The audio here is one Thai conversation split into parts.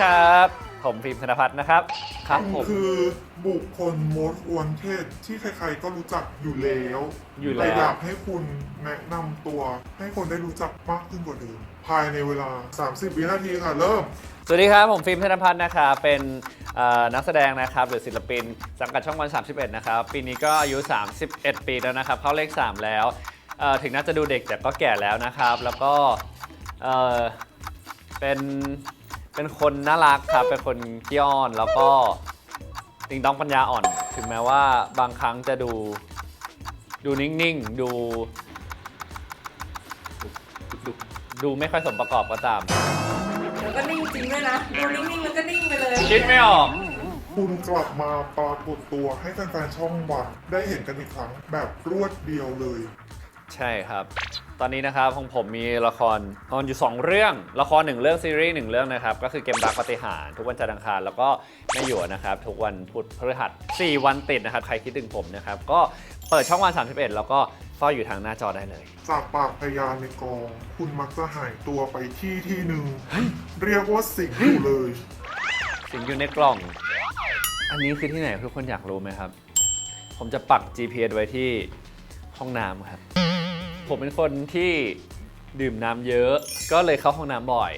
ดีครับ ผมฟิล์มธนพัฒน์นะครับ ครับผม คือบุคคล most wanted ที่ใครๆก็รู้จักอยู่แล้วอยู่แล้ว ต่อยากให้คุณแนะนำตัว ให้คนได้รู้จักมากขึ้นกว่าเดิมภายในเวลา 30 วินาทีค่ะ เริ่ม สวัสดีครับ ผมฟิล์มธนพัฒน์นะครับ เป็นเอ่อนักแสดงนะครับ หรือศิลปิน สังกัดช่องวัน 31 นะครับ ปีนี้ก็อายุ 31 ปีแล้วนะครับ เข้าเลข 3 แล้วเอ่อถึงน่าจะดูเด็กแต่ก็แก่แล้วนะครับ แล้วก็เอ่อเป็น เป็นคนน่ารักครับ เป็นคนขี้อ้อนแล้วก็ติงต้องปัญญาอ่อน ถึงแม้ว่าบางครั้งจะดู ดูนิ่งๆ ดู ดูดูไม่ค่อยสมประกอบก็ตาม แล้วก็นิ่งจริงด้วยนะดูนิ่งๆแล้วก็นิ่งไปเลยคิดไม่ออก คุณกลับมาปรากฏตัวให้แฟนๆช่องวันได้เห็นกันอีกครั้งแบบรวดเดียวเลย ใช่ครับ ตอนนี้นะครับของผมมีละครออนอยู่ 2 เรื่อง ละคร 1 เรื่องซีรีส์1เรื่องนะครับ ก็คือเกมรักปฏิหารย์ทุกวันจันทร์อังคารแล้วก็แม่หยวนนะครับ ทุกวันพุธพฤหัส 4 วันติดนะครับ ใครคิดถึงผมนะครับ ก็เปิดช่องวัน 31 แล้วก็เฝ้าอยู่ทางหน้าจอได้เลย จากปากพยานในกอง คุณมักจะหายตัวไปที่ที่หนึ่งเรียกว่าสิงอยู่เลย สิ่งอยู่ในกล่อง อันนี้คือที่ไหนทุกคนอยากรู้ไหมครับ ผมจะปัก GPS ไว้ที่ห้องน้ำครับ ผมเป็นคนที่ดื่มน้ำเยอะ ก็เลยเข้าห้องน้ำบ่อย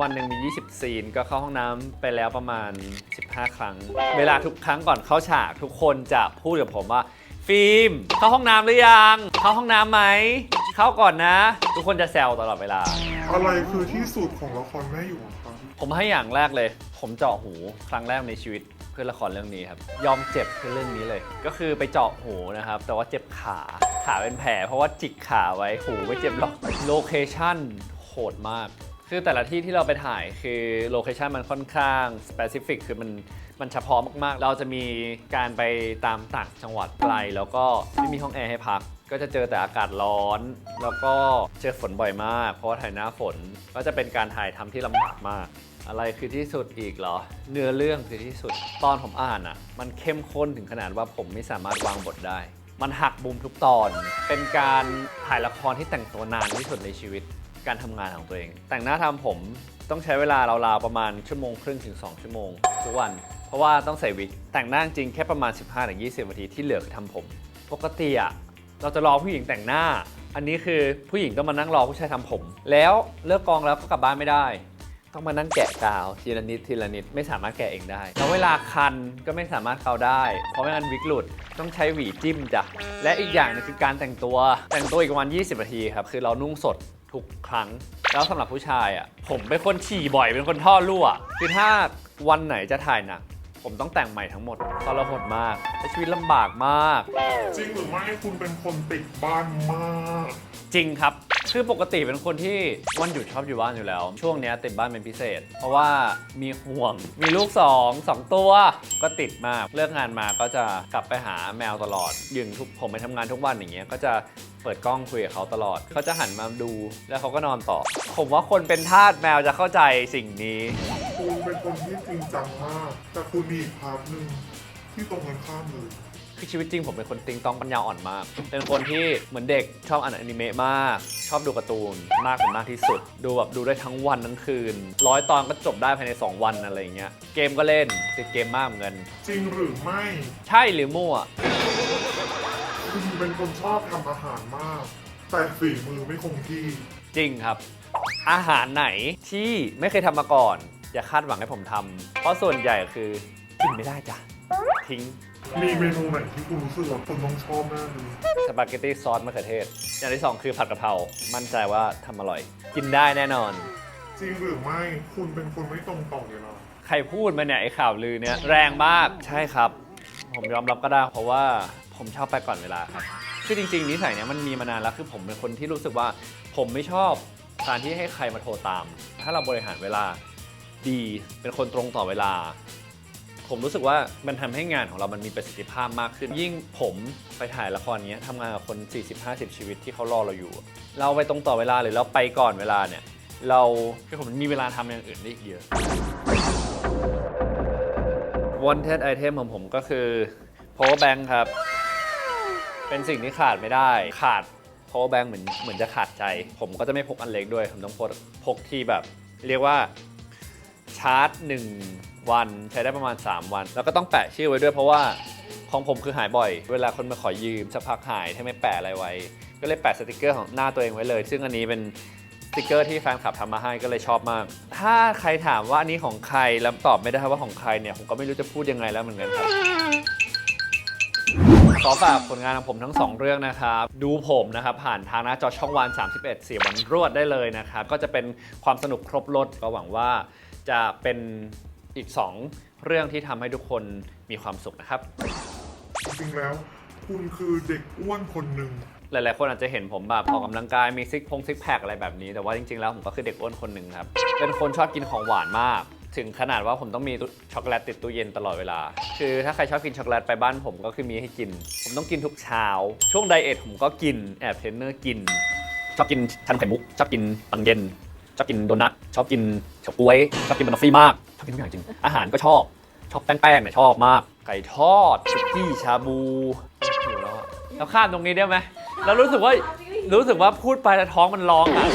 วันหนึ่งมี 20 ซีน ก็เข้าห้องน้ำไปแล้วประมาณ 15 ครั้ง เวลาทุกครั้งก่อนเข้าฉากทุกคนจะพูดกับผมว่า ฟิล์มเข้าห้องน้ำหรือยัง เข้าห้องน้ำไหม เข้าก่อนนะ ทุกคนจะแซวตลอดเวลา อะไรคือที่สุดของละครแม่อยู่ครับผมให้อย่างแรกเลย ผมเจาะหูครั้งแรกในชีวิตเพื่อละครเรื่องนี้ครับ ยอมเจ็บเพื่อเรื่องนี้เลย ก็คือไปเจาะหูนะครับ แต่ว่าเจ็บขา ขาเป็นแผลเพราะว่าจิกขาไว้หูไม่เจ็บหรอกโลเคชั่นโหดมาก คือแต่ละที่ที่เราไปถ่ายคือโลเคชันมันค่อนข้างสเปซิฟิกคือมันมันเฉพาะมากๆ เราจะมีการไปตามต่างจังหวัดไกลแล้วก็ไม่มีห้องแอร์ให้พัก ก็จะเจอแต่อากาศร้อน แล้วก็เจอฝนบ่อยมาก เพราะว่าถ่ายหน้าฝนก็จะเป็นการถ่ายทำที่ลำบากมาก อะไรคือที่สุดอีกเหรอ เนื้อเรื่องคือที่สุด ตอนผมอ่านอะ มันเข้มข้นถึงขนาดว่าผมไม่สามารถวางบทได้ มันหักมุมทุกตอน เป็นการถ่ายละครที่แต่งตัวนานที่สุดในชีวิตการทำงานของตัวเอง แต่งหน้าทำผมต้องใช้เวลาราวๆประมาณชั่วโมงครึ่งถึง 2 ชั่วโมงทุกวัน เพราะว่าต้องใส่วิกแต่งหน้าจริงแค่ประมาณ 15-20นาทีที่เหลือคือทำผม ปกติอะเราจะรอผู้หญิงแต่งหน้า อันนี้คือผู้หญิงต้องมานั่งรอผู้ชายทำผม แล้วเลิกกองแล้วก็กลับบ้านไม่ได้ ต้องมานั่งแกะกาวทีละนิดทีละนิดไม่สามารถแกะเองได้แล้วเวลาคันก็ไม่สามารถเกาได้ เพราะไม่งั้นวิกหลุดต้องใช้หวีจิ้มจ้ะและอีกอย่างหนึงคือการแต่งตัว แต่งตัวอีกประมาณ20 นาทีครับคือเรานุ่งสดทุกครั้ง แล้วสำหรับผู้ชายอะผมเป็นคนฉี่บ่อยเป็นคนท่อรั่วคือถ้าวันไหนจะถ่ายหนักผมต้องแต่งใหม่ทั้งหมดทรหดมากและชีวิตลำบากมาก จริงหรือไม่คุณเป็นคนติดบ้านมาก จริงครับ คือปกติเป็นคนที่วันหยุดชอบอยู่บ้านอยู่แล้ว ช่วงเนี้ยติดบ้านเป็นพิเศษ เพราะว่ามีห่วง มีลูกสองสองตัว ก็ติดมาก เลิกงานมาก็จะกลับไปหาแมวตลอด ยึงทุกผมไปทำงานทุกวันอย่างเงี้ย ก็จะเปิดกล้องคุยกับเขาตลอด เขาจะหันมาดูแล้วเขาก็นอนต่อ ผมว่าคนเป็นทาสแมวจะเข้าใจสิ่งนี้ คุณเป็นคนที่จริงจังมาก แต่คุณมีอีกพาร์ทหนึ่งที่ตรงกันข้ามเลย คือชีวิตจริงผมเป็นคนติงต้องปัญญาอ่อนมาก เป็นคนที่เหมือนเด็กชอบอ่านอนิเมะมาก ชอบดูการ์ตูนมากถึงมากที่สุด ดูแบบดูได้ทั้งวันทั้งคืน ร้อยตอนก็จบได้ภายใน 2 วันอะไรอย่างเงี้ย เกมก็เล่นติดเกมมากเหมือนกัน จริงหรือไม่ ใช่หรือมั่ว คุณเป็นคนชอบทำอาหารมาก แต่ฝีมือไม่คงที่ จริงครับ อาหารไหนที่ไม่เคยทำมาก่อน อย่าคาดหวังให้ผมทำเพราะส่วนใหญ่คือกินไม่ได้จ้ะ ทิ้งมีเมนูไหนที่คุณรู้สึกว่าคุณต้องชอบแน่เลยสปาเกตตี้ซอสมะเขือเทศ อย่างที่สองคือผัดกะเพรา มั่นใจว่าทำอร่อย กินได้แน่นอน จริงหรือไม่คุณเป็นคนไม่ตรงต่อเวลาใครพูดมาเนี่ยไอ้ข่าวลือเนี่ยแรงมาก ใช่ครับ ผมยอมรับก็ได้เพราะว่าผมชอบไปก่อนเวลาครับ คือจริง ๆ นิสัยเนี้ยมันมีมานานแล้วคือผมเป็นคนที่รู้สึกว่า ผมไม่ชอบการที่ให้ใครมาโทรตาม ถ้าเราบริหารเวลาดี เป็นคนตรงต่อเวลา ผมรู้สึกว่ามันทำให้งานของเรามันมีประสิทธิภาพมากขึ้น ยิ่งผมไปถ่ายละครเนี้ยทำงานกับคน 40-50 ชีวิตที่เขารอเราอยู่ เราไปตรงต่อเวลาหรือเราไปก่อนเวลาเนี่ย เราคือผมมีเวลาทำอย่างอื่นได้อีกเยอะ wanted item ของผมก็คือ power bank ครับ เป็นสิ่งที่ขาดไม่ได้ขาด power bank เหมือนเหมือนจะขาดใจ ผมก็จะไม่พกอันเล็กด้วย ผมต้องพกพกที่แบบ เรียกว่าชาร์จ1 วันใช้ได้ประมาณ 3 วัน แล้วก็ต้องแปะชื่อไว้ด้วยเพราะว่าของผมคือหายบ่อย เวลาคนมาขอยืมสักพักหายถ้าไม่แปะอะไรไว้ ก็เลยแปะสติกเกอร์ของหน้าตัวเองไว้เลย ซึ่งอันนี้เป็นสติกเกอร์ที่แฟนคลับทำมาให้ก็เลยชอบมาก ถ้าใครถามว่าอันนี้ของใครแล้วตอบไม่ได้ว่าของใครเนี่ยผมก็ไม่รู้จะพูดยังไงแล้วเหมือนกันครับขอฝากผลงานของผมทั้ง 2 เรื่องนะครับ ดูผมนะครับ ผ่านทางหน้าจอช่องวัน 31เสียวันรวดได้เลยนะครับ ก็จะเป็นความสนุกครบรถก็หวังว่าจะเป็น อีก 2 เรื่องที่ทำให้ทุกคนมีความสุขนะครับ จริงๆแล้วคุณคือเด็กอ้วนคนหนึ่ง หลาย ๆ คนอาจจะเห็นผมแบบออกกำลังกายมีซิกพงซิกแพคอะไรแบบนี้ แต่ว่าจริง ๆ แล้วผมก็คือเด็กอ้วนคนหนึ่งครับ เป็นคนชอบกินของหวานมาก ถึงขนาดว่าผมต้องมีตู้ช็อกโกแลตติดตู้เย็นตลอดเวลา คือถ้าใครชอบกินช็อกโกแลตไปบ้านผมก็คือมีให้กิน ผมต้องกินทุกเช้า ช่วงไดเอทผมก็กินแอบเทรนเนอร์กิน ชอบกินชันไข่มุกชอบกินปังเย็น ชอบกินโดนัทชอบกินเฉาก๊วยชอบกินบานอฟฟี่มากชอบกินทุกอย่างจริง อาหารก็ชอบชอบแป้งๆเนี่ยชอบมาก ไก่ทอดสุกี้ชาบูหิวแล้วอะเราข้ามตรงนี้ได้ไหมเรารู้สึกว่ารู้สึกว่าพูดไปแล้วท้องมันร้องอะ